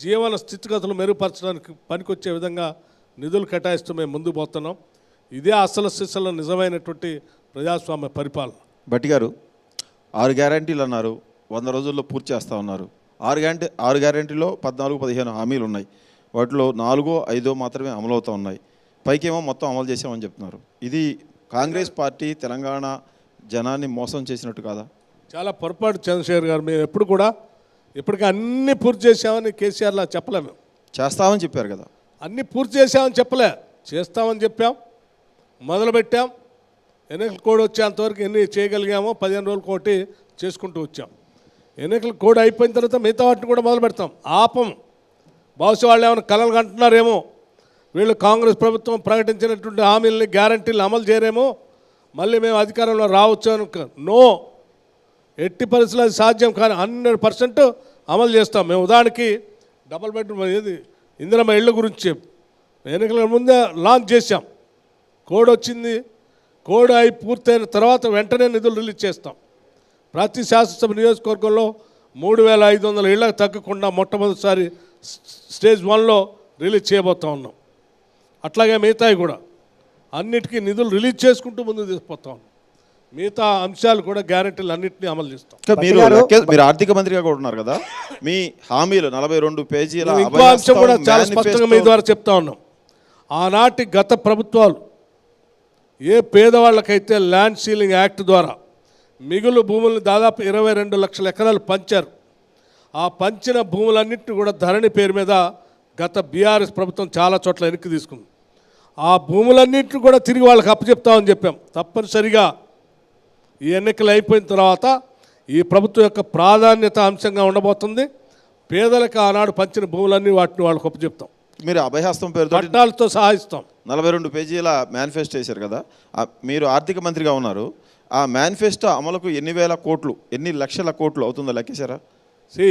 జీవన స్థితిగతులు మెరుగుపరచడానికి పనికొచ్చే విధంగా నిధులు కేటాయిస్తూ మేము ముందుకు పోతున్నాం. ఇదే అసలు సిసలు నిజమైనటువంటి ప్రజాస్వామ్య పరిపాలన. భట్టి గారు ఆరు గ్యారంటీలు అన్నారు వంద రోజుల్లో పూర్తి చేస్తా ఉన్నారు. ఆరు గ్యారంటీ ఆరు గ్యారంటీలో పద్నాలుగు పదిహేను హామీలు ఉన్నాయి. వాటిలో నాలుగో ఐదో మాత్రమే అమలు అవుతూ ఉన్నాయి. పైకేమో మొత్తం అమలు చేసామని చెప్తున్నారు. ఇది కాంగ్రెస్ పార్టీ తెలంగాణ జనాన్ని మోసం చేసినట్టు కాదా? చాలా పొరపాటు చంద్రశేఖర్ గారు మేము ఎప్పుడు కూడా ఇప్పటికీ అన్నీ పూర్తి చేసామని కేసీఆర్లా చెప్పలే మేము చేస్తామని చెప్పారు కదా. అన్నీ పూర్తి చేసామని చెప్పలే. చేస్తామని చెప్పాం. మొదలుపెట్టాం ఎన్నికల కోడ్ వచ్చేంతవరకు ఎన్ని చేయగలిగామో పదిహేను రోజులు కోటి చేసుకుంటూ వచ్చాం. ఎన్నికల కోడ్ అయిపోయిన తర్వాత మిగతా వాటిని కూడా మొదలు పెడతాం. ఆపం. బహుశా వాళ్ళు ఏమైనా కలలు కంటున్నారేమో వీళ్ళు కాంగ్రెస్ ప్రభుత్వం ప్రకటించినటువంటి హామీలని గ్యారంటీలు అమలు చేయరేమో మళ్ళీ మేము అధికారంలో రావచ్చు అనుక నో ఎట్టి పరిస్థితుల్లో అది సాధ్యం కానీ హండ్రెడ్ పర్సెంట్ అమలు చేస్తాం. మేము ఉదాహరణకి డబల్ బెడ్రూమ్ ఏది? ఇందిరమ్మ ఇళ్ళ గురించి ఎన్నికల ముందే లాంచ్ చేశాం. కోడ్ వచ్చింది. కోడ్ అయి పూర్తయిన తర్వాత వెంటనే నిధులు రిలీజ్ చేస్తాం. ప్రతి శాసనసభ నియోజకవర్గంలో మూడు వేల ఐదు వందల ఇళ్ళకు తగ్గకుండా మొట్టమొదటిసారి స్టేజ్ వన్లో రిలీజ్ చేయబోతా ఉన్నాం. అట్లాగే మిగతాయి కూడా. అన్నిటికీ నిధులు రిలీజ్ చేసుకుంటూ ముందుకు తీసుకుపోతా ఉన్నాం. మిగతా అంశాలు కూడా గ్యారెంటీలు అన్నింటినీ అమలు చేస్తాం. మీరు మీరు ఆర్థిక మంత్రిగా కూడా ఉన్నారు కదా? మీ హామీలు నలభై రెండు పేజీల ఇంకో అంశం కూడా చాలా స్పష్టంగా మీ ద్వారా చెప్తా ఉన్నాం. ఆనాటి గత ప్రభుత్వాలు ఏ పేదవాళ్ళకైతే ల్యాండ్ సీలింగ్ యాక్ట్ ద్వారా మిగులు భూములను దాదాపు ఇరవై రెండు లక్షల ఎకరాలు పంచారు ఆ పంచిన భూములన్నింటినీ కూడా ధరణి పేరు మీద గత బీఆర్ఎస్ ప్రభుత్వం చాలా చోట్ల వెనక్కి తీసుకుంది. ఆ భూములన్నింటినీ కూడా తిరిగి వాళ్ళకి అప్పచెప్తామని చెప్పాం. తప్పనిసరిగా ఈ ఎన్నికలు అయిపోయిన తర్వాత ఈ ప్రభుత్వం యొక్క ప్రాధాన్యత అంశంగా ఉండబోతుంది. పేదలకు ఆనాడు పంచిన భూములన్నీ వాటిని వాళ్ళకి అప్పచెప్తాం మీరు అభయహస్తం పేరుతో పట్టాలతో సహా ఇస్తాం నలభై రెండు పేజీల మేనిఫెస్టో వేశారు కదా. మీరు ఆర్థిక మంత్రిగా ఉన్నారు. ఆ మేనిఫెస్టో అమలుకు ఎన్ని వేల కోట్లు ఎన్ని లక్షల కోట్లు అవుతుందో లెక్కేశారా? సి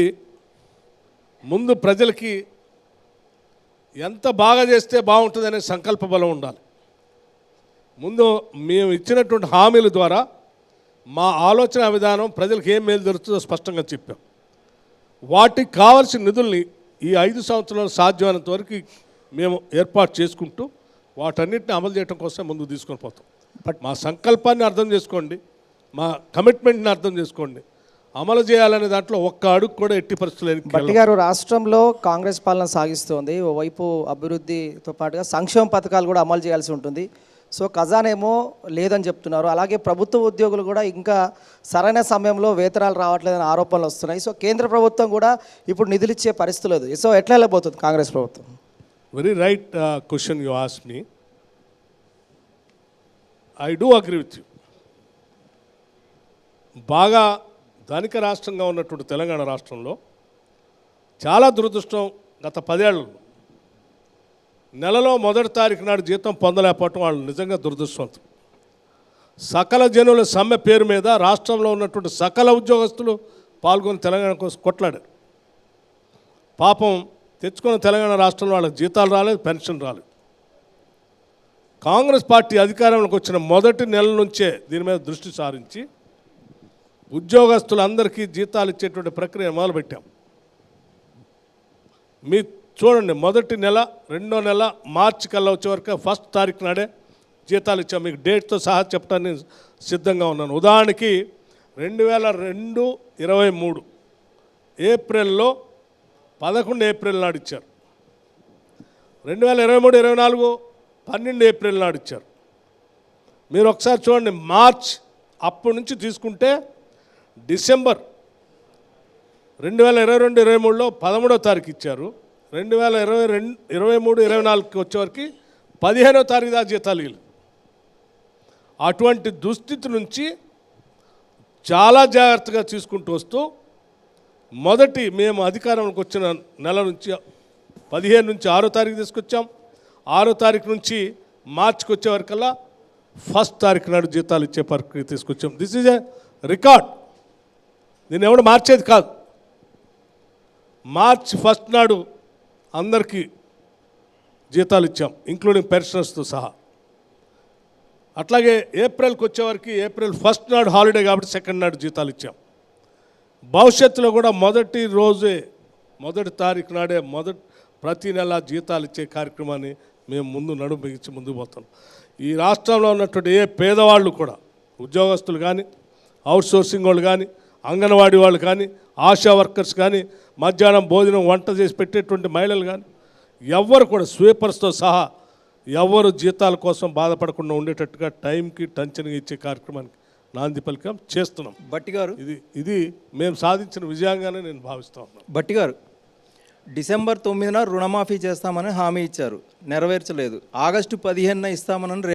ముందు ప్రజలకి ఎంత బాగా చేస్తే బాగుంటుందనే సంకల్ప బలం ఉండాలి. ముందు మేము ఇచ్చినటువంటి హామీల ద్వారా మా ఆలోచన విధానం ప్రజలకు ఏం మేలు జరుగుతుందో స్పష్టంగా చెప్పాం. వాటికి కావలసిన నిధుల్ని ఈ ఐదు సంవత్సరాలు సాధ్యమైనంత వరకు మేము ఏర్పాటు చేసుకుంటూ వాటన్నిటిని అమలు చేయడం కోసం ముందుకు తీసుకొని పోతాం. బట్- మా సంకల్పాన్ని అర్థం చేసుకోండి మా కమిట్మెంట్ని అర్థం చేసుకోండి. అమలు చేయాలనే దాంట్లో ఒక్క అడుగు కూడా ఎట్టి పరిస్థితులు భట్టి గారు రాష్ట్రంలో కాంగ్రెస్ పాలన సాగిస్తోంది. ఓవైపు అభివృద్ధితో పాటుగా సంక్షేమ పథకాలు కూడా అమలు చేయాల్సి ఉంటుంది. సో ఖజానేమో లేదని చెప్తున్నారు. అలాగే ప్రభుత్వ ఉద్యోగులు కూడా ఇంకా సరైన సమయంలో వేతనాలు రావట్లేదని ఆరోపణలు వస్తున్నాయి. సో కేంద్ర ప్రభుత్వం కూడా ఇప్పుడు నిధులు ఇచ్చే పరిస్థితి లేదు. సో ఎట్లా వెళ్ళబోతుంది కాంగ్రెస్ ప్రభుత్వం? Very right question you ask me I do agree with you బాగా ధనిక రాష్ట్రంగా ఉన్నటువంటి తెలంగాణ రాష్ట్రంలో చాలా దురదృష్టం గత పదేళ్ళు నెలలో మొదటి తారీఖు నాడు జీతం పొందలేకపోవటం వాళ్ళు నిజంగా దురదృష్టవంతులు. సకల జనుల సమ్మె పేరు మీద రాష్ట్రంలో ఉన్నటువంటి సకల ఉద్యోగస్తులు పాల్గొని తెలంగాణ కోసం కొట్లాడారు. పాపం తెచ్చుకున్న తెలంగాణ రాష్ట్రంలో వాళ్ళకి జీతాలు రాలేదు పెన్షన్ రాలేదు. కాంగ్రెస్ పార్టీ అధికారంలోకి వచ్చిన మొదటి నెల నుంచే దీని మీద దృష్టి సారించి ఉద్యోగస్తులందరికీ జీతాలు ఇచ్చేటువంటి ప్రక్రియ మొదలుపెట్టాం. మీ చూడండి మొదటి నెల రెండో నెల మార్చి కల్లా వచ్చే వరకు ఫస్ట్ తారీఖు నాడే జీతాలు ఇచ్చాం. మీకు డేట్తో సహా చెప్పడానికి సిద్ధంగా ఉన్నాను. ఉదాహరణకి రెండు వేల రెండు ఇరవై మూడు ఏప్రిల్లో పదకొండు ఏప్రిల్ నాడు ఇచ్చారు. రెండు వేల ఇరవై మూడు ఇరవై నాలుగు పన్నెండు ఏప్రిల్ నాడు ఇచ్చారు. మీరు ఒకసారి చూడండి మార్చ్ అప్పటి నుంచి తీసుకుంటే డిసెంబర్ రెండు వేల ఇరవై రెండు ఇరవై మూడులో పదమూడో తారీఖు ఇచ్చారు. రెండు వేల ఇరవై రెండు ఇరవై మూడు ఇరవై నాలుగుకి వచ్చేవరకు పదిహేనో తారీఖు దాకా జీతాలు వీళ్ళు అటువంటి దుస్థితి నుంచి చాలా జాగ్రత్తగా తీసుకుంటూ వస్తూ మొదటి మేము అధికారంలోకి వచ్చిన నెల నుంచి పదిహేను నుంచి ఆరో తారీఖు తీసుకొచ్చాం. ఆరో తారీఖు నుంచి మార్చికి వచ్చేవరకల్లా ఫస్ట్ తారీఖు నాడు జీతాలు ఇచ్చే ప్రక్రియ తీసుకొచ్చాం. దిస్ ఈజ్ ఎ రికార్డ్ దీన్ని ఎవడు మార్చేది కాదు. మార్చ్ ఫస్ట్ నాడు అందరికీ జీతాలు ఇచ్చాం ఇంక్లూడింగ్ పెన్షనర్స్తో సహా. అట్లాగే ఏప్రిల్కి వచ్చేవరకు ఏప్రిల్ ఫస్ట్ నాడు హాలిడే కాబట్టి సెకండ్ నాడు జీతాలు ఇచ్చాం. భవిష్యత్తులో కూడా మొదటి రోజే మొదటి తారీఖు నాడే మొదటి ప్రతి నెల జీతాలు ఇచ్చే కార్యక్రమాన్ని మేము ముందు నడుము బిగించి ముందుకు పోతాం ఈ రాష్ట్రంలో ఉన్నటువంటి ఏ పేదవాళ్ళు కూడా ఉద్యోగస్తులు కానీ అవుట్ సోర్సింగ్ వాళ్ళు కానీ అంగన్వాడీ వాళ్ళు కానీ ఆశా వర్కర్స్ కానీ మధ్యాహ్నం భోజనం వంట చేసి పెట్టేటువంటి మహిళలు కానీ ఎవ్వరు కూడా స్వీపర్స్తో సహా ఎవరు జీతాల కోసం బాధపడకుండా ఉండేటట్టుగా టైంకి టెన్షన్గా ఇచ్చే కార్యక్రమానికి నాంది పలికం చేస్తున్నాం. బట్టి గారు. ఇది ఇది మేము సాధించిన విజయంగానే నేను భావిస్తా ఉన్నాను. బట్టి గారు డిసెంబర్ తొమ్మిదిన రుణమాఫీ చేస్తామని హామీ ఇచ్చారు నెరవేర్చలేదు. ఆగస్టు పదిహేనున ఇస్తామని